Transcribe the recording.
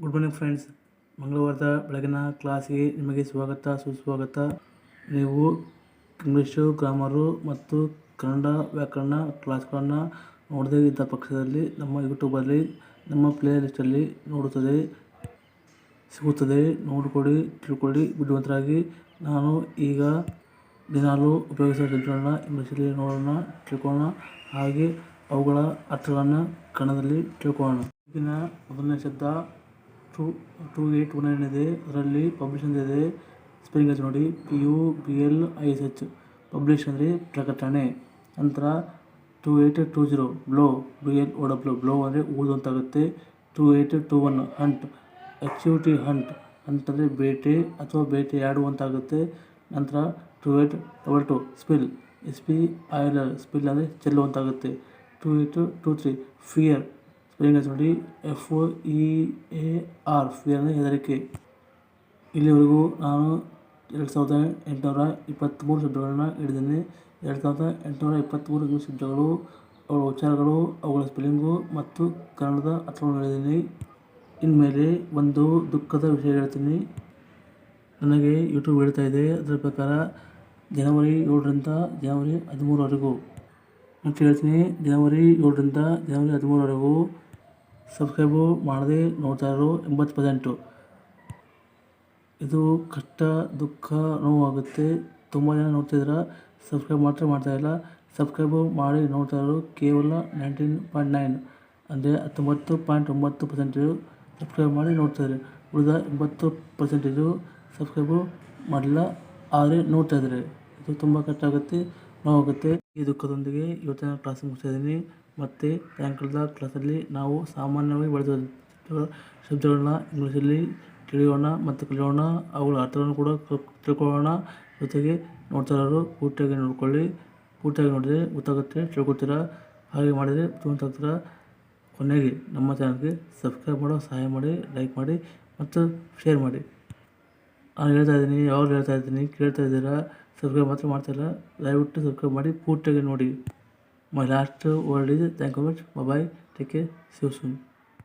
Good morning friends ಮಂಗಳವಾರದ ಬೆಳಗಿನ ಕ್ಲಾಸಿಗೆ ನಿಮಗೆ ಸ್ವಾಗತ, ಸುಸ್ವಾಗತ. ನೀವು ಇಂಗ್ಲೀಷು, ಗ್ರಾಮರು ಮತ್ತು ಕನ್ನಡ ವ್ಯಾಕರಣ ಕ್ಲಾಸ್ಗಳನ್ನು ನೋಡದೇ ಇದ್ದ ಪಕ್ಷದಲ್ಲಿ ನಮ್ಮ ಯೂಟ್ಯೂಬಲ್ಲಿ ನಮ್ಮ ಪ್ಲೇ ಲಿಸ್ಟಲ್ಲಿ ನೋಡುತ್ತದೆ, ಸಿಗುತ್ತದೆ. ನೋಡಿಕೊಡಿ ತಿಳ್ಕೊಳ್ಳಿ. ಬುದ್ಧಿವಂತರಾಗಿ ನಾನು ಈಗ ದಿನಾಲು ಉಪಯೋಗಿಸುವ ಶಬ್ದಗಳನ್ನ ಇಂಗ್ಲೀಷಲ್ಲಿ ನೋಡೋಣ, ತಿಳ್ಕೊಳ್ಳೋಣ. ಹಾಗೆ ಅವುಗಳ ಅರ್ಥಗಳನ್ನು ಕನ್ನಡದಲ್ಲಿ ತಿಳ್ಕೊಳ್ಳೋಣ. ಮೊದಲನೇ ಶಬ್ದ two two eight one nine ಇದೆ. ಅದರಲ್ಲಿ ಪಬ್ಲಿಷ್ ಅಂತ ಇದೆ. ಸ್ಪೆಲ್ಲಿಂಗ್ ಹೆಚ್ ನೋಡಿ. P U B L I S H publish ಅಂದರೆ ಪ್ರಕಟಣೆ. ನಂತರ two eight two zero. Blow B L O blow ಅಂದರೆ ಊದು ಅಂತಾಗುತ್ತೆ two eight two one. Hunt H U T hunt ಅಂದರೆ ಬೇಟೆ ಅಥವಾ ಬೇಟೆಯಾಡು ಅಂತಾಗುತ್ತೆ ನಂತರ two eight double two. Spill S P I L spill ಅಂದರೆ ಚೆಲ್ಲು ಅಂತಾಗುತ್ತೆ two eight two three. Fear spelling ನೋಡಿ F E A R fear ಹೆದರಿಕೆ. ಇಲ್ಲಿವರೆಗೂ ನಾನು ಎರಡು ಸಾವಿರದ ಎಂಟುನೂರ ಇಪ್ಪತ್ತ್ಮೂರು ಶಬ್ದಗಳನ್ನು ಹಿಡಿದಿದ್ದೀನಿ ಎರಡು ಸಾವಿರದ ಎಂಟುನೂರ ಇಪ್ಪತ್ತ್ಮೂರು ಇಂಗ್ಲೀಷ್ ಶಬ್ದಗಳು, ಅವುಗಳ ಉಚ್ಚಾರಗಳು, ಅವುಗಳ ಸ್ಪೆಲ್ಲಿಂಗು ಮತ್ತು ಕನ್ನಡದ ಅರ್ಥವನ್ನು ಹೇಳಿದ್ದೀನಿ. ಇನ್ಮೇಲೆ ಒಂದು ದುಃಖದ ವಿಷಯ ಹೇಳ್ತೀನಿ. ನನಗೆ ಯೂಟ್ಯೂಬ್ ಹೇಳ್ತಾ ಇದೆ. ಅದರ ಪ್ರಕಾರ ಜನವರಿ ಏಳರಿಂದ ಜನವರಿ ಹದಿಮೂರವರೆಗೂ. ಅಂತ ಹೇಳ್ತೀನಿ, ಜನವರಿ ಏಳರಿಂದ ಜನವರಿ ಹದಿಮೂರವರೆಗೂ ಸಬ್ಸ್ಕ್ರೈಬು ಮಾಡದೆ ನೋಡ್ತಾ ಇರೋ ಎಂಬತ್ತು ಪರ್ಸೆಂಟು. ಇದು ಕಷ್ಟ, ದುಃಖ, ನೋವಾಗುತ್ತೆ. ತುಂಬ ಜನ ನೋಡ್ತಿದ್ದೀರ? ಸಬ್ಸ್ಕ್ರೈಬ್ ಮಾತ್ರ ಮಾಡ್ತಾಯಿಲ್ಲ. ಸಬ್ಸ್ಕ್ರೈಬು ಮಾಡಿ ನೋಡ್ತಾ ಇರೋರು ಕೇವಲ ನೈನ್ಟೀನ್ ಪಾಯಿಂಟ್ ನೈನ್ ಅಂದರೆ ಹತ್ತೊಂಬತ್ತು ಪಾಯಿಂಟ್ ಒಂಬತ್ತು ಪರ್ಸೆಂಟೇಜು ಸಬ್ಸ್ಕ್ರೈಬ್ ಮಾಡಿ ನೋಡ್ತಾಯಿದ್ದಾರೆ ಉಳಿದ ಎಂಬತ್ತು ಪರ್ಸೆಂಟೇಜು ಸಬ್ಸ್ಕ್ರೈಬು ಮಾಡಿಲ್ಲ, ಆದರೆ ನೋಡ್ತಾ ಇದ್ದಾರೆ ಇದು ತುಂಬ ಕಷ್ಟ ಆಗುತ್ತೆ, ನೋವಾಗುತ್ತೆ. ಈ ದುಃಖದೊಂದಿಗೆ ಇವತ್ತಿನ ಕ್ಲಾಸ್ ಮುಗಿಸ್ತಾ ಇದ್ದೀನಿ. ಮತ್ತು ಸಾಯಂಕಾಲದ ಕ್ಲಾಸಲ್ಲಿ ನಾವು ಸಾಮಾನ್ಯವಾಗಿ ಬಳಸುವ ಶಬ್ದಗಳನ್ನ ಇಂಗ್ಲೀಷಲ್ಲಿ ತಿಳಿಯೋಣ ಮತ್ತು ಕಲಿಯೋಣ. ಅವುಗಳ ಅರ್ಥವನ್ನು ಕೂಡ ತಿಳ್ಕೊಳ್ಳೋಣ. ಜೊತೆಗೆ ನೋಡ್ತಾ ಇರೋರು ಪೂರ್ತಿಯಾಗಿ ನೋಡ್ಕೊಳ್ಳಿ. ಪೂರ್ತಿಯಾಗಿ ನೋಡಿದರೆ ಗೊತ್ತಾಗುತ್ತೆ ತಿಳ್ಕೊತೀರ ಹಾಗೆ ಮಾಡಿದರೆ ತತ್ರ ಕೊನೆಗೆ ನಮ್ಮ ಚಾನಲ್ಗೆ ಸಬ್ಸ್ಕ್ರೈಬ್ ಮಾಡೋ, ಸಹಾಯ ಮಾಡಿ, ಲೈಕ್ ಮಾಡಿ ಮತ್ತು ಶೇರ್ ಮಾಡಿ. ನಾನು ಹೇಳ್ತಾ ಇದ್ದೀನಿ ಯಾವಾಗ ಹೇಳ್ತಾ ಇದ್ದೀನಿ, ಕೇಳ್ತಾ ಇದ್ದೀರಾ? ಸಬ್ಸ್ಕ್ರೈಬ್ ಮಾತ್ರ ಮಾಡ್ತಾಯಿಲ್ಲ ದಯವಿಟ್ಟು ಸಬ್ಸ್ಕ್ರೈಬ್ ಮಾಡಿ, ಪೂರ್ತಿಯಾಗಿ ನೋಡಿ. Maharashtra world is thank you much bye take care see you soon.